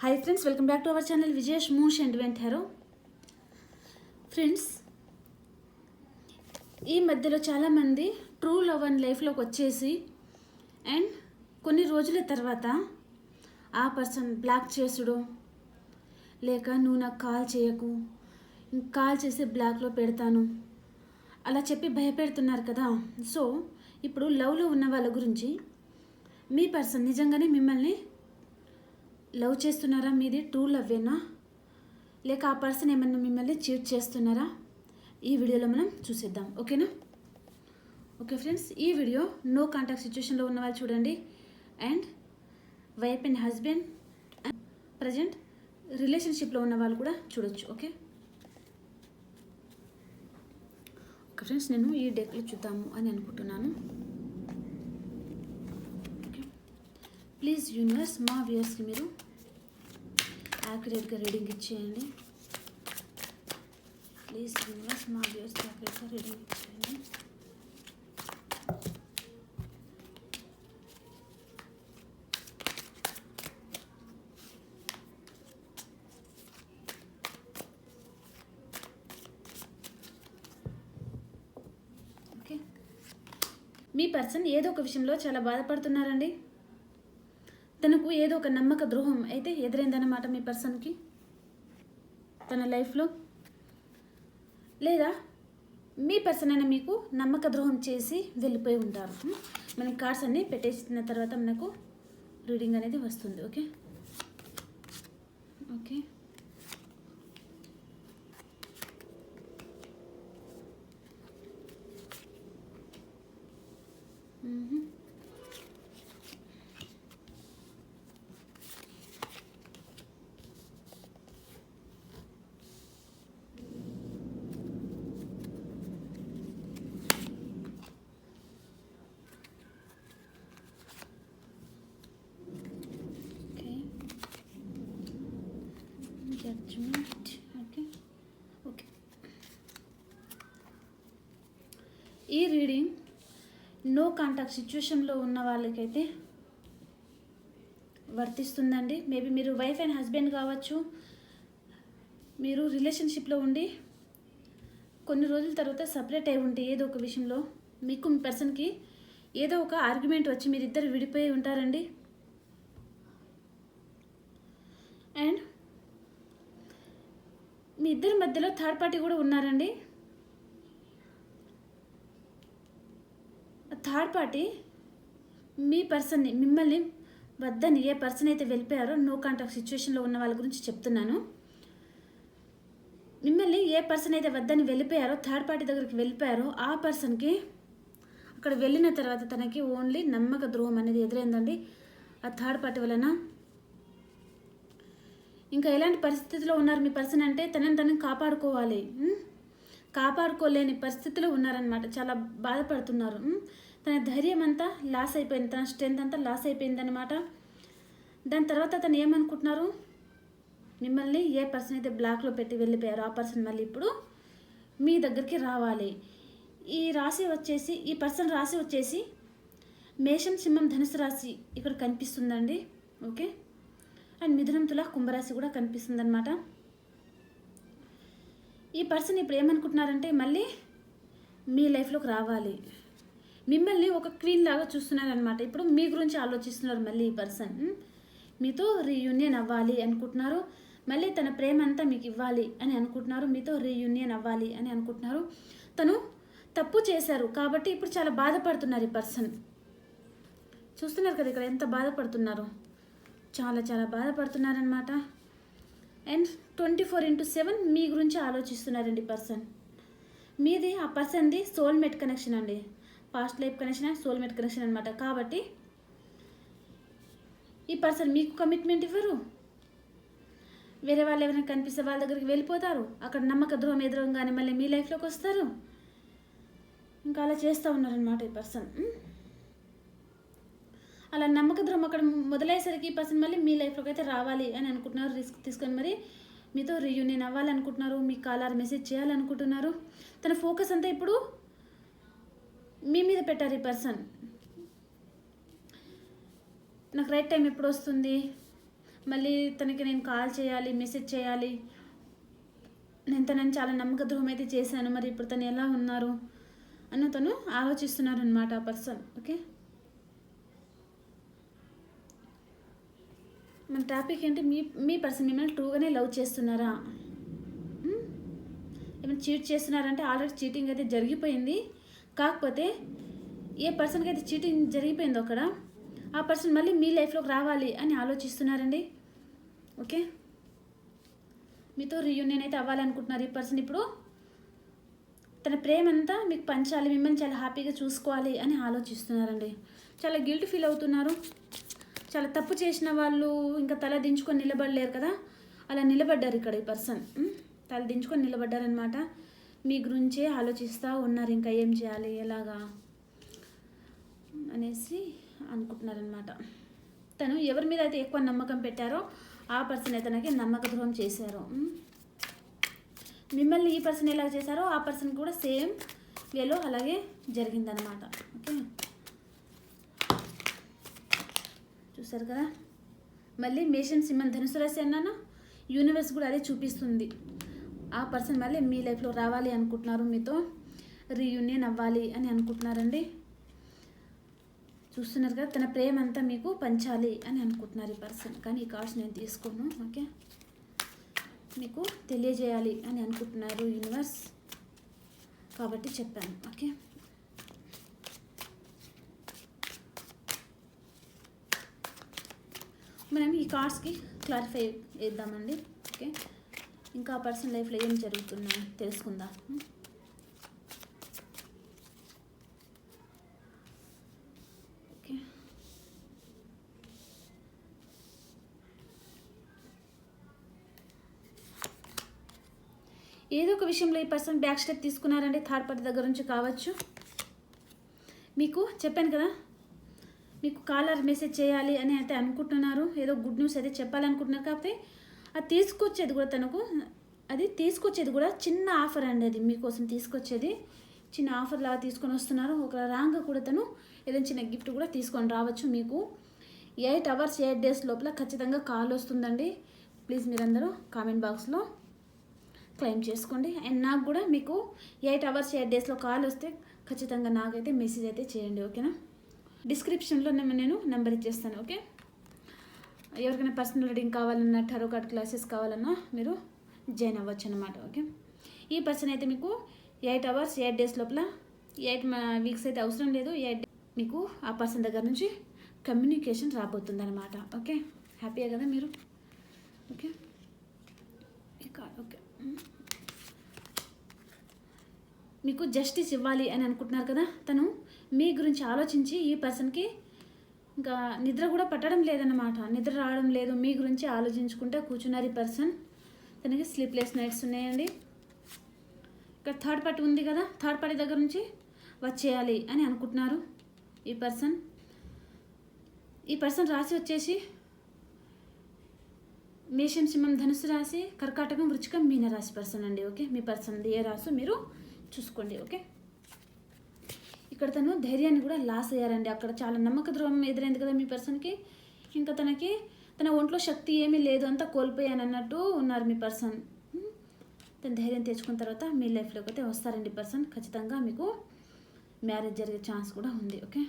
Hi friends welcome back to our channel Vijesh మూష్ and వెంట్ హెరో ఫ్రెండ్స్ ఈ మధ్యలో చాలామంది ట్రూ లవ్ అండ్ లైఫ్లోకి వచ్చేసి అండ్ కొన్ని రోజుల తర్వాత ఆ పర్సన్ బ్లాక్ చేసుడు లేక నువ్వు నాకు కాల్ చేయకు కాల్ చేసి బ్లాక్లో పెడతాను అలా చెప్పి భయపెడుతున్నారు కదా. సో ఇప్పుడు లవ్లో ఉన్న వాళ్ళ గురించి మీ పర్సన్ నిజంగానే మిమ్మల్ని లవ్ చేస్తున్నారా మీది? ట్రూ లవ్వేనా? లేక ఆ పర్సన్ ఏమన్నా మిమ్మల్ని చీట్ చేస్తున్నారా? ఈ వీడియోలో మనం చూసేద్దాం. ఓకేనా? ఓకే ఫ్రెండ్స్ ఈ వీడియో నో కాంటాక్ట్ సిచ్యువేషన్లో ఉన్న వాళ్ళు చూడండి. And wife and husband present రిలేషన్షిప్లో ఉన్న వాళ్ళు కూడా చూడొచ్చు. ఓకే? ఓకే ఫ్రెండ్స్ నేను ఈ డెక్లో చూద్దాము అని అనుకుంటున్నాను. ఓకే? ప్లీజ్ యూనివర్స్ మా వ్యూయర్స్కి మీరు యాక్యురేట్గా రీడింగ్ ఇచ్చేయండి. ప్లీజ్ యూనివర్స్ మా వ్యూయర్స్కి యాక్యురేట్గా రీడింగ్ ఇచ్చేయండి. ఓకే. మీ పర్సన్ ఏదో ఒక విషయంలో చాలా బాధపడుతున్నారండి. తనకు ఏదో ఒక నమ్మక ద్రోహం అయితే ఎదురైందన్నమాట మీ పర్సన్కి? తన లైఫ్లో? లేదా మీ పర్సన్ అయినా మీకు నమ్మక ద్రోహం చేసి వెళ్ళిపోయి ఉంటారు. మనం కార్డ్స్ అన్నీ పెట్టేసిన తర్వాత మనకు రీడింగ్ అనేది వస్తుంది. ఓకే? ఓకే? మ్మ్. ఓకే జడ్జ్మెంట్ ఓకే ఓకే ఈ రీడింగ్ నో కాంటాక్ట్ సిచ్యువేషన్లో ఉన్న వాళ్ళకైతే వర్తిస్తుందండి. మేబీ మీరు వైఫ్ అండ్ హస్బెండ్ కావచ్చు మీరు రిలేషన్షిప్లో ఉండి కొన్ని రోజుల తర్వాత సపరేట్ అయి ఉంటే ఏదో ఒక విషయంలో మీకు మీ పర్సన్కి ఏదో ఒక ఆర్గ్యుమెంట్ వచ్చి మీరిద్దరు విడిపోయి ఉంటారండి. అండ్ మీ ఇద్దరి మధ్యలో థర్డ్ పార్టీ కూడా ఉన్నారండి. థర్డ్ పార్టీ మీ పర్సన్ని మిమ్మల్ని వద్దని ఏ పర్సన్ అయితే వెళ్ళిపోయారో నో కాంటాక్ట్ సిచ్యువేషన్లో ఉన్న వాళ్ళ గురించి చెప్తున్నాను. మిమ్మల్ని ఏ పర్సన్ అయితే వద్దని వెళ్ళిపోయారో థర్డ్ పార్టీ దగ్గరికి వెళ్ళిపోయారో ఆ పర్సన్కి అక్కడ వెళ్ళిన తర్వాత తనకి ఓన్లీ నమ్మక ద్రోహం అనేది ఎదురైందండి. ఆ థర్డ్ పార్టీ వలన ఇంకా ఎలాంటి పరిస్థితిలో ఉన్నారు మీ పర్సన్ అంటే తనని తనని కాపాడుకోవాలి. కాపాడుకోలేని పరిస్థితిలో ఉన్నారనమాట చాలా బాధపడుతున్నారు. తన ధైర్యం అంతా లాస్ అయిపోయింది తన స్ట్రెంత్ అంతా లాస్ అయిపోయిందనమాట దాని తర్వాత తను ఏమనుకుంటున్నారు? మిమ్మల్ని ఏ పర్సన్ అయితే బ్లాక్లో పెట్టి వెళ్ళిపోయారో ఆ పర్సన్ మళ్ళీ ఇప్పుడు మీ దగ్గరికి రావాలి. ఈ రాశి వచ్చేసి ఈ పర్సన్ రాశి వచ్చేసి మేషం సింహం ధనుసు రాశి ఇక్కడ కనిపిస్తుందండి. ఓకే? అండ్ మిథునం తుల కుంభరాశి కూడా కనిపిస్తుంది అనమాట ఈ పర్సన్ ఇప్పుడు ఏమనుకుంటున్నారంటే మళ్ళీ మీ లైఫ్లోకి రావాలి. మిమ్మల్ని ఒక క్వీన్ లాగా చూస్తున్నారనమాట ఇప్పుడు మీ గురించి ఆలోచిస్తున్నారు మళ్ళీ ఈ పర్సన్. మీతో రీయూనియన్ అవ్వాలి అనుకుంటున్నారు. మళ్ళీ తన ప్రేమ అంతా మీకు ఇవ్వాలి అని అనుకుంటున్నారు. మీతో రీయూనియన్ అవ్వాలి అని అనుకుంటున్నారు. తను తప్పు చేశారు కాబట్టి ఇప్పుడు చాలా బాధపడుతున్నారు ఈ పర్సన్. చూస్తున్నారు కదా ఇక్కడ ఎంత బాధపడుతున్నారు. చాలా చాలా బాధపడుతున్నారనమాట and twenty four into seven మీ గురించి ఆలోచిస్తున్నారండి పర్సన్. మీది ఆ పర్సన్ది సోల్మేట్ కనెక్షన్ అండి. Past life connection and soulmate connection అనమాట కాబట్టి ఈ పర్సన్ మీకు కమిట్మెంట్ ఇవ్వరు. వేరే వాళ్ళు ఎవరైనా కనిపిస్తే వాళ్ళ దగ్గరికి వెళ్ళిపోతారు. అక్కడ నమ్మక ద్రోహం ఎదురంగానే మళ్ళీ మీ లైఫ్లోకి వస్తారు. ఇంకా అలా చేస్తూ ఉన్నారనమాట ఈ పర్సన్ అలా నమ్మక ద్రోహం అక్కడ మొదలయ్యేసరికి ఈ పర్సన్ మళ్ళీ మీ లైఫ్లోకి అయితే రావాలి అని అనుకుంటున్నారు. రిస్క్ తీసుకొని మరి మీతో రీయూనియన్ అవ్వాలనుకుంటున్నారు. మీ కాలర్ మెసేజ్ చేయాలనుకుంటున్నారు. తన ఫోకస్ అంతా ఇప్పుడు మీ మీద పెట్టారు ఈ పర్సన్ నాకు రైట్ టైం ఎప్పుడు వస్తుంది? మళ్ళీ తనకి నేను కాల్ చేయాలి మెసేజ్ చేయాలి. నేను తనని చాలా నమ్మక ద్రోహం అయితే చేశాను. మరి ఇప్పుడు తను ఎలా ఉన్నారు? అని తను ఆలోచిస్తున్నారు అనమాట ఆ పర్సన్ ఓకే మన టాపిక్ ఏంటి? మీ మీ పర్సన్ మిమ్మల్ని ట్రూగానే లవ్ చేస్తున్నారా? ఏమైనా చీట్ చేస్తున్నారంటే ఆల్రెడీ చీటింగ్ అయితే జరిగిపోయింది. కాకపోతే ఏ పర్సన్కి అయితే చీటింగ్ జరిగిపోయిందో అక్కడ ఆ పర్సన్ మళ్ళీ మీ లైఫ్లోకి రావాలి అని ఆలోచిస్తున్నారండి. ఓకే? మీతో రీయూనియన్ అయితే అవ్వాలనుకుంటున్నారు ఈ పర్సన్ ఇప్పుడు. తన ప్రేమ అంతా మీకు పంచాలి మిమ్మల్ని చాలా హ్యాపీగా చూసుకోవాలి అని ఆలోచిస్తున్నారండి. చాలా గిల్ట్ ఫీల్ అవుతున్నారు. చాలా తప్పు చేసిన వాళ్ళు ఇంకా తల దించుకొని నిలబడలేరు కదా? అలా నిలబడ్డారు ఇక్కడ ఈ పర్సన్ తల దించుకొని నిలబడ్డారనమాట మీ గురించే ఆలోచిస్తూ ఉన్నారు. ఇంకా ఏం చేయాలి? ఎలాగా? అనేసి అనుకుంటున్నారనమాట తను ఎవరి మీద అయితే ఎక్కువ నమ్మకం పెట్టారో ఆ పర్సన్ అయితే తనకి నమ్మక ద్రోహం చేశారు మిమ్మల్ని ఈ పర్సన్ ఎలా చేశారో ఆ పర్సన్ కూడా సేమ్ వేలో అలాగే జరిగిందనమాట ఓకే? చూసారు కదా? మళ్ళీ మేషన్ సింహం ధనుసు రాశి అన్నాను? యూనివర్స్ కూడా అదే చూపిస్తుంది. ఆ పర్సన్ మళ్ళీ మీ లైఫ్లో రావాలి అనుకుంటున్నారు మీతో రీయూనియన్ అవ్వాలి అని అనుకుంటున్నారండి. చూస్తున్నారు కదా తన ప్రేమ అంతా మీకు పంచాలి అని అనుకుంటున్నారు ఈ పర్సన్. కానీ ఈ కార్డ్స్ నేను తీసుకోను ఓకే? మీకు తెలియజేయాలి అని అనుకుంటున్నారు యూనివర్స్. కాబట్టి చెప్పాను ఓకే? మనం ఈ కార్డ్స్కి క్లారిఫై చేద్దామండి ఓకే? ఇంకా ఆ పర్సన్ లైఫ్లో ఏం జరుగుతున్నాయి తెలుసుకుందాం. ఓకే. ఏదో ఒక విషయంలో ఈ పర్సన్ బ్యాక్ స్టెప్ తీసుకున్నారంటే థర్డ్ పార్టీ దగ్గర నుంచి కావచ్చు. మీకు చెప్పాను కదా మీకు కాలర్ మెసేజ్ చేయాలి అని అయితే అనుకుంటున్నారు ఏదో గుడ్ న్యూస్ అయితే చెప్పాలనుకుంటున్నారు కాకపోతే అది తీసుకొచ్చేది కూడా తనకు అది తీసుకొచ్చేది కూడా చిన్న ఆఫర్ అండి అది మీకోసం తీసుకొచ్చేది. చిన్న ఆఫర్ లాగా తీసుకొని వస్తున్నారు. ఒక రాంగ్ కూడా తను ఏదైనా చిన్న గిఫ్ట్ కూడా తీసుకొని రావచ్చు మీకు. ఎయిట్ అవర్స్ ఎయిట్ డేస్ లోపల ఖచ్చితంగా కాల్ వస్తుందండి. ప్లీజ్ మీరందరూ కామెంట్ బాక్స్లో క్లెయిమ్ చేసుకోండి. అండ్ నాకు కూడా మీకు ఎయిట్ అవర్స్ ఎయిట్ డేస్లో కాల్ వస్తే ఖచ్చితంగా నాకైతే మెసేజ్ అయితే చేయండి ఓకేనా? డిస్క్రిప్షన్లో నేను నేను నెంబర్ ఇచ్చేస్తాను ఓకే? ఎవరికైనా పర్సనల్ రీడింగ్ కావాలన్నా టరో కార్డ్ క్లాసెస్ కావాలన్నా మీరు జాయిన్ అవ్వచ్చు అనమాట ఓకే ఈ పర్సన్ అయితే మీకు ఎయిట్ అవర్స్ ఎయిట్ డేస్ లోపల ఎయిట్ వీక్స్ అయితే అవసరం లేదు. ఎయిట్ మీకు ఆ పర్సన్ దగ్గర నుంచి కమ్యూనికేషన్ రాబోతుంది అనమాట ఓకే హ్యాపీయే కదా మీరు? ఓకే కార్డ్ ఓకే మీకు జస్టిస్ ఇవ్వాలి అని అనుకుంటున్నారు కదా? తను మీ గురించి ఆలోచించి ఈ పర్సన్కి ఇంకా నిద్ర కూడా పట్టడం లేదన్నమాట. నిద్ర రావడం లేదు. మీ గురించి ఆలోచించుకుంటే కూర్చున్నారు ఈ పర్సన్. తనకి స్లీప్లెస్ నైట్స్ ఉన్నాయండి. ఇక్కడ థర్డ్ పార్టీ ఉంది కదా. థర్డ్ పార్టీ దగ్గర నుంచి వచ్చేయాలి అని అనుకుంటున్నారు ఈ పర్సన్. ఈ పర్సన్ రాసి వచ్చేసి మేషం సింహం ధనుసు రాశి కర్కాటకం వృచ్చికం మీన రాశి పర్సన్ అండి. ఓకే? మీ పర్సన్ ఏ రాసు మీరు చూసుకోండి. ఓకే? ఇక్కడ తను ధైర్యాన్ని కూడా లాస్ అయ్యారండి. అక్కడ చాలా నమ్మక ద్రోహం ఎదురైంది కదా మీ పర్సన్కి? ఇంకా తనకి తన ఒంట్లో శక్తి ఏమీ లేదు అంతా కోల్పోయాను అన్నట్టు ఉన్నారు మీ పర్సన్. తన తను ధైర్యం తెచ్చుకున్న తర్వాత మీ లైఫ్లోకి అయితే వస్తారండి పర్సన్. ఖచ్చితంగా మీకు మ్యారేజ్ జరిగే ఛాన్స్ కూడా ఉంది ఓకే?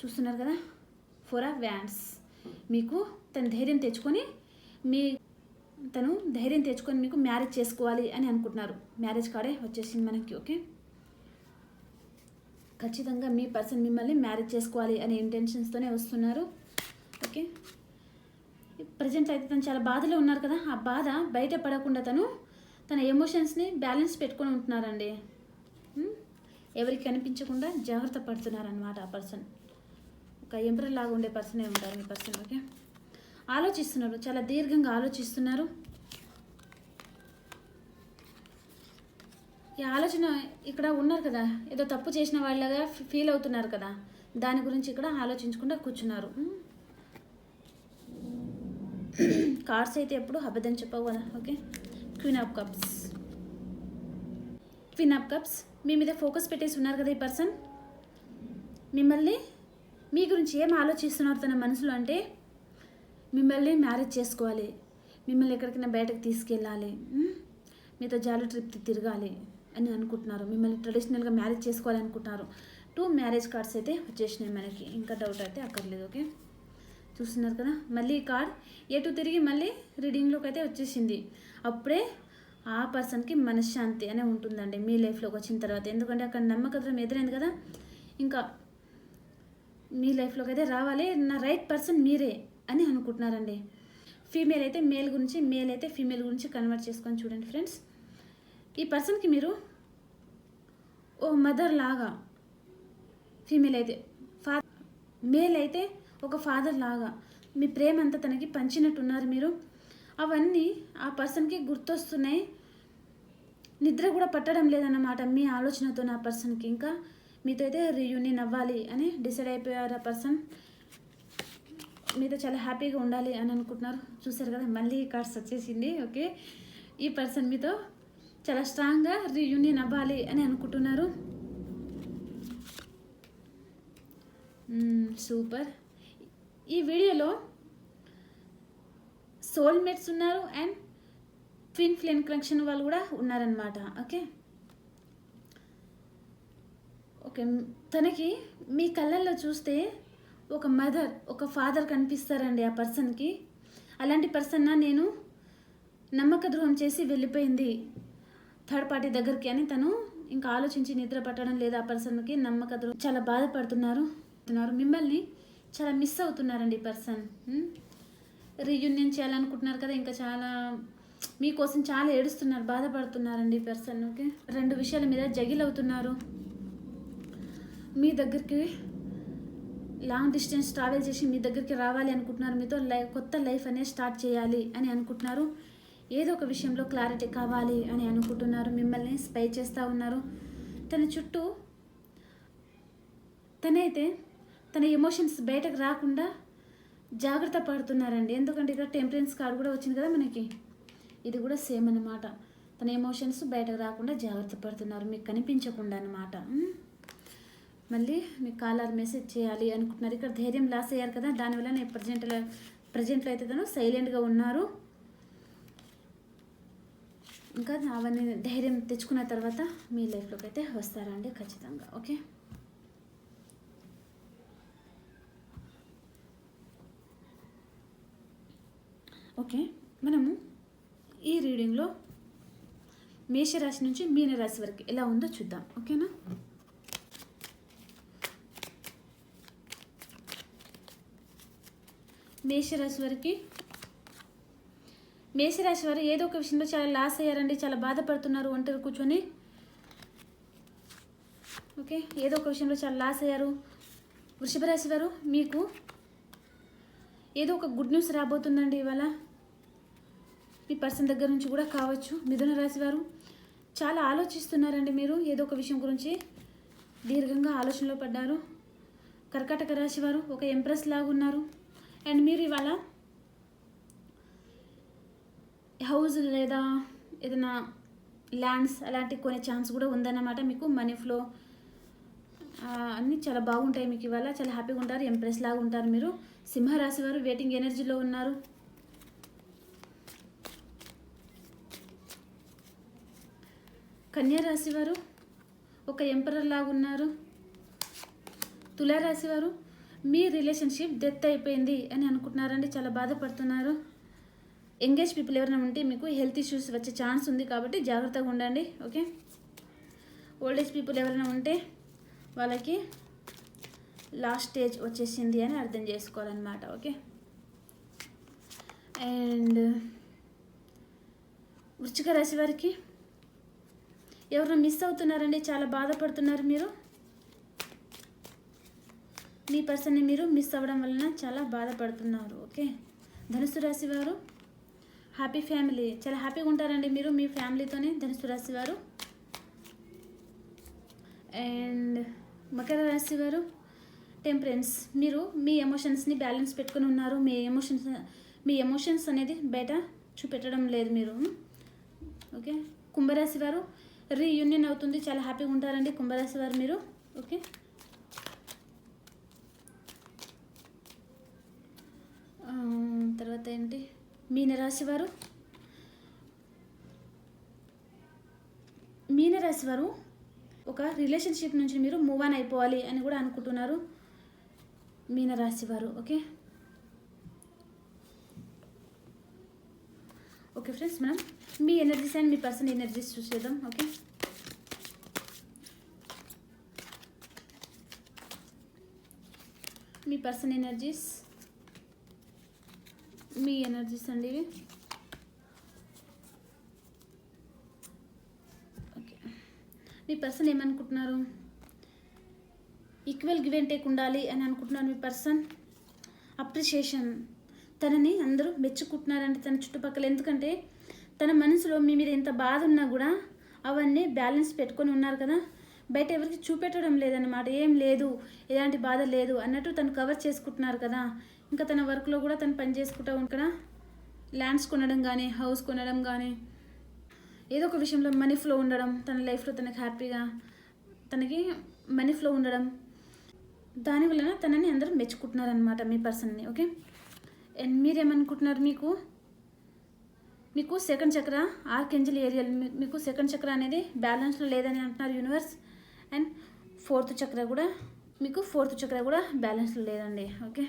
చూస్తున్నారు కదా? Four of wands. మీకు తను ధైర్యం తెచ్చుకొని మీ తను ధైర్యం తెచ్చుకొని మీకు మ్యారేజ్ చేసుకోవాలి అని అనుకుంటున్నారు. మ్యారేజ్ కార్డే వచ్చేసింది మనకి ఓకే? ఖచ్చితంగా మీ పర్సన్ మిమ్మల్ని మ్యారేజ్ చేసుకోవాలి అనే ఇంటెన్షన్స్తోనే వస్తున్నారు. ఓకే ప్రజెంట్ అయితే తను చాలా బాధలో ఉన్నారు కదా. ఆ బాధ బయట పడకుండా తను తన ఎమోషన్స్ని బ్యాలెన్స్ పెట్టుకొని ఉంటున్నారండి. Hmm? ఎవరికి కనిపించకుండా జాగ్రత్త పడుతున్నారనమాట ఆ పర్సన్. ఒక ఎంబ్రల్ లాగా ఉండే పర్సనే ఉంటారు మీ పర్సన్ ఓకే ఆలోచిస్తున్నారు. చాలా దీర్ఘంగా ఆలోచిస్తున్నారు. ఆలోచన ఇక్కడ ఉన్నారు కదా. ఏదో తప్పు చేసిన వాళ్ళగా ఫీల్ అవుతున్నారు కదా. దాని గురించి ఇక్కడ ఆలోచించకుండా కూర్చున్నారు. కార్డ్స్ అయితే ఎప్పుడు అబద్ధం చెప్పవు కదా. Okay. Queen of cups. Queen of cups. మీ మీద ఫోకస్ పెట్టేసి ఉన్నారు కదా ఈ పర్సన్? మిమ్మల్ని మీ గురించి ఏం ఆలోచిస్తున్నారు తన మనసులో అంటే మిమ్మల్ని మ్యారేజ్ చేసుకోవాలి. మిమ్మల్ని ఎక్కడికైనా బయటకు తీసుకెళ్ళాలి. మీతో జాలి ట్రిప్ తిరగాలి. అని అనుకుంటున్నారు. మిమ్మల్ని ట్రెడిషనల్గా మ్యారేజ్ చేసుకోవాలి అనుకుంటున్నారు టూ మ్యారేజ్ కార్డ్స్ అయితే వచ్చేసినాయి మనకి. ఇంకా డౌట్ అయితే అక్కర్లేదు ఓకే చూస్తున్నారు కదా? మళ్ళీ ఈ కార్డ్ ఎటు తిరిగి మళ్ళీ రీడింగ్లోకి అయితే వచ్చేసింది. అప్పుడే ఆ పర్సన్కి మనశ్శాంతి అనే ఉంటుందండి మీ లైఫ్లోకి వచ్చిన తర్వాత. ఎందుకంటే అక్కడ నమ్మకత్వం ఎదురైంది కదా? ఇంకా మీ లైఫ్లోకి అయితే రావాలి. నా రైట్ పర్సన్ మీరే అని అనుకుంటున్నారండి. ఫీమేల్ అయితే మేల్ గురించి మేల్ అయితే ఫీమేల్ గురించి కన్వర్ట్ చేసుకొని చూడండి ఫ్రెండ్స్ ఈ పర్సన్కి మీరు ఓ మదర్ లాగా ఫీమేల్ అయితే ఫా మేల్ అయితే ఒక ఫాదర్ లాగా మీ ప్రేమ అంతా తనకి పంచినట్టున్నారు మీరు. అవన్నీ ఆ పర్సన్కి గుర్తొస్తున్నాయి. నిద్ర కూడా పట్టడం లేదన్నమాట మీ ఆలోచనతో నా పర్సన్కి. ఇంకా మీతో అయితే రియూనియన్ అవ్వాలి అని డిసైడ్ అయిపోయారు ఆ పర్సన్. మీతో చాలా హ్యాపీగా ఉండాలి అని అనుకుంటున్నారు. చూసారు కదా మళ్ళీ కార్డ్స్ వచ్చేసింది ఓకే? ఈ పర్సన్ మీతో చాలా స్ట్రాంగ్గా రీయూనియన్ అవ్వాలి అని అనుకుంటున్నారు. సూపర్ ఈ వీడియోలో సోల్మేట్స్ ఉన్నారు అండ్ ట్విన్ ఫ్లేమ్ కనెక్షన్ వాళ్ళు కూడా ఉన్నారనమాట ఓకే? ఓకే తనకి మీ కళ్ళల్లో చూస్తే ఒక మదర్ ఒక ఫాదర్ కనిపిస్తారండి ఆ పర్సన్కి అలాంటి పర్సన్ నేను నమ్మక ద్రోహం చేసి వెళ్ళిపోయింది. థర్డ్ పార్టీ దగ్గరికి అని తను ఇంకా ఆలోచించి నిద్ర పట్టడం లేదు ఆ పర్సన్కి నమ్మక చాలా బాధపడుతున్నారు. మిమ్మల్ని చాలా మిస్ అవుతున్నారండి ఈ పర్సన్ రీయూనియన్ చేయాలనుకుంటున్నారు కదా ఇంకా చాలా మీకోసం చాలా ఏడుస్తున్నారు బాధపడుతున్నారండి ఈ పర్సన్ ఓకే రెండు విషయాల మీద జగిల్ అవుతున్నారు మీ దగ్గరికి లాంగ్ డిస్టెన్స్ ట్రావెల్ చేసి మీ దగ్గరికి రావాలి అనుకుంటున్నారు. మీతో లైఫ్ కొత్త లైఫ్ అనేది స్టార్ట్ చేయాలి అని అనుకుంటున్నారు. ఏదో ఒక విషయంలో క్లారిటీ కావాలి అని అనుకుంటున్నారు మిమ్మల్ని స్పై చేస్తూ ఉన్నారు. తన చుట్టూ తనైతే తన ఎమోషన్స్ బయటకు రాకుండా జాగ్రత్త పడుతున్నారండి. ఎందుకంటే ఇక్కడ టెంపరెన్స్ కార్డు కూడా వచ్చింది కదా మనకి. ఇది కూడా సేమ్ అనమాట తన ఎమోషన్స్ బయటకు రాకుండా జాగ్రత్త పడుతున్నారు. మీకు కనిపించకుండా అనమాట మళ్ళీ మీకు కాలర్ మెసేజ్ చేయాలి అనుకుంటున్నారు. ఇక్కడ ధైర్యం లాస్ అయ్యారు కదా. దానివల్ల నేను ప్రజెంట్లో ప్రజెంట్లో అయితే తను సైలెంట్గా ఉన్నారు. ఇంకా అవన్నీ ధైర్యం తెచ్చుకున్న తర్వాత మీ లైఫ్లోకి అయితే వస్తారండి ఖచ్చితంగా ఓకే? ఓకే మనము ఈ రీడింగ్లో మేషరాశి నుంచి మీనరాశి వరకు ఎలా ఉందో చూద్దాం ఓకేనా? మేషరాశి వరకు మేషరాశి వారు ఏదో ఒక విషయంలో చాలా లాస్ అయ్యారండి చాలా బాధపడుతున్నారు ఒంటరి కూర్చొని. ఓకే ఏదో ఒక విషయంలో చాలా లాస్ అయ్యారు. వృషభ రాశి వారు మీకు ఏదో ఒక గుడ్ న్యూస్ రాబోతుందండి ఇవాళ. మీ పర్సన్ దగ్గర నుంచి కూడా కావచ్చు మిథున రాశి వారు. చాలా ఆలోచిస్తున్నారండి మీరు ఏదో ఒక విషయం గురించి. దీర్ఘంగా ఆలోచనలో పడ్డారు. కర్కాటక రాశి వారు ఒక ఎంప్రెస్ లాగా ఉన్నారు. అండ్ మీరు ఇవాళ హౌస్ లేదా ఏదైనా ల్యాండ్స్ అలాంటివి కొనే ఛాన్స్ కూడా ఉందన్నమాట మీకు మనీ ఫ్లో. అన్నీ చాలా బాగుంటాయి మీకు ఇవాళ. చాలా హ్యాపీగా ఉంటారు ఎంప్రెస్ లాగా ఉంటారు మీరు. సింహరాశి వారు వెయిటింగ్ ఎనర్జీలో ఉన్నారు? కన్యా రాశి వారు ఒక ఎంపరర్ లాగా ఉన్నారు. తులారాశి వారు మీ రిలేషన్షిప్ డెత్ అయిపోయింది అని అనుకుంటున్నారండి చాలా బాధపడుతున్నారు. ఎంగేజ్ పీపుల్ ఎవరైనా ఉంటే మీకు హెల్త్ ఇష్యూస్ వచ్చే ఛాన్స్ ఉంది కాబట్టి జాగ్రత్తగా ఉండండి ఓకే ఓల్డ్ ఏజ్ పీపుల్ ఎవరైనా ఉంటే వాళ్ళకి లాస్ట్ స్టేజ్ వచ్చేసింది అని అర్థం చేసుకోవాలన్నమాట ఓకే అండ్ వృచ్చిక రాశి వారికి ఎవరు మిస్ అవుతున్నారండి చాలా బాధపడుతున్నారు మీరు? మీ పర్సన్ని మీరు మిస్ అవ్వడం వలన చాలా బాధపడుతున్నారు ఓకే ధనుసు రాశి వారు హ్యాపీ ఫ్యామిలీ చాలా హ్యాపీగా ఉంటారండి మీరు మీ ఫ్యామిలీతోనే ధనుసు రాశి వారు. అండ్ మకర రాశి వారు టెంపరెన్స్ మీరు మీ ఎమోషన్స్ని బ్యాలెన్స్ పెట్టుకుని ఉన్నారు. మీ ఎమోషన్స్ మీ ఎమోషన్స్ అనేది బయట చూపెట్టడం లేదు మీరు. ఓకే కుంభరాశి వారు రీయూనియన్ అవుతుంది. చాలా హ్యాపీగా ఉంటారండి కుంభరాశి వారు మీరు. ఓకే um, తర్వాత ఏంటి? మీనరాశివారు? మీనరాశి వారు ఒక రిలేషన్షిప్ నుంచి మీరు మూవ్ ఆన్ అయిపోవాలి అని కూడా అనుకుంటున్నారు. మీనరాశి వారు ఓకే? ఓకే ఫ్రెండ్స్ మనం మీ ఎనర్జీస్ అండ్ మీ పర్సన్ ఎనర్జీస్ చూసేద్దాం ఓకే? మీ పర్సన్ ఎనర్జీస్. మీ ఎనర్జీస్ అండి ఇవి? ఓకే మీ పర్సన్ ఏమనుకుంటున్నారు? ఈక్వల్ గివ్ అండ్ టేక్ ఉండాలి అని అనుకుంటున్నారు మీ పర్సన్ అప్రిషియేషన్ తనని అందరూ మెచ్చుకుంటున్నారండి తన చుట్టుపక్కల. ఎందుకంటే తన మనసులో మీ మీద ఎంత బాధ ఉన్నా కూడా అవన్నీ బ్యాలెన్స్ పెట్టుకొని ఉన్నారు కదా. బయట ఎవరికి చూపెట్టడం లేదన్నమాట. ఏం లేదు ఎలాంటి బాధ లేదు అన్నట్టు తను కవర్ చేసుకుంటున్నారు కదా. ఇంకా తన వర్క్లో కూడా తను పని చేసుకుంటూ ఉంటా ల్యాండ్స్ కొనడం కానీ హౌస్ కొనడం కానీ ఏదో ఒక విషయంలో మనీ ఫ్లో ఉండడం తన లైఫ్లో తనకి హ్యాపీగా తనకి మనీ ఫ్లో ఉండడం దాని వలన తనని అందరూ మెచ్చుకుంటున్నారు అనమాట మీ పర్సన్ని ఓకే? అండ్ మీరేమనుకుంటున్నారు మీకు? మీకు సెకండ్ చక్ర ఆర్కెంజల్ ఏరియా మీకు సెకండ్ చక్ర అనేది బ్యాలెన్స్లో లేదని అంటున్నారు యూనివర్స్. అండ్ ఫోర్త్ చక్ర కూడా మీకు ఫోర్త్ చక్ర కూడా బ్యాలెన్స్లో లేదండి ఓకే?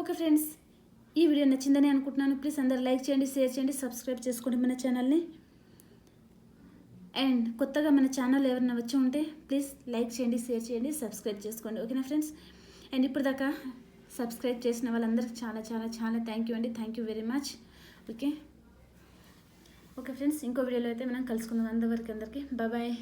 ఓకే ఫ్రెండ్స్ ఈ వీడియో నచ్చిందని అనుకుంటున్నాను. ప్లీజ్ అందరు లైక్ చేయండి షేర్ చేయండి సబ్స్క్రైబ్ చేసుకోండి మన ఛానల్ని. అండ్ కొత్తగా మన ఛానల్ ఎవరైనా వచ్చి ఉంటే ప్లీజ్ లైక్ చేయండి షేర్ చేయండి సబ్స్క్రైబ్ చేసుకోండి. ఓకేనా ఫ్రెండ్స్? అండ్ ఇప్పుడు దాకా సబ్స్క్రైబ్ చేసిన వాళ్ళందరికీ చాలా చాలా చాలా థ్యాంక్ యూ అండి. Thank you very much okay? Okay friends ఇంకో వీడియోలో అయితే మనం కలుసుకుందాం. అందరికీ అందరికీ బాయ్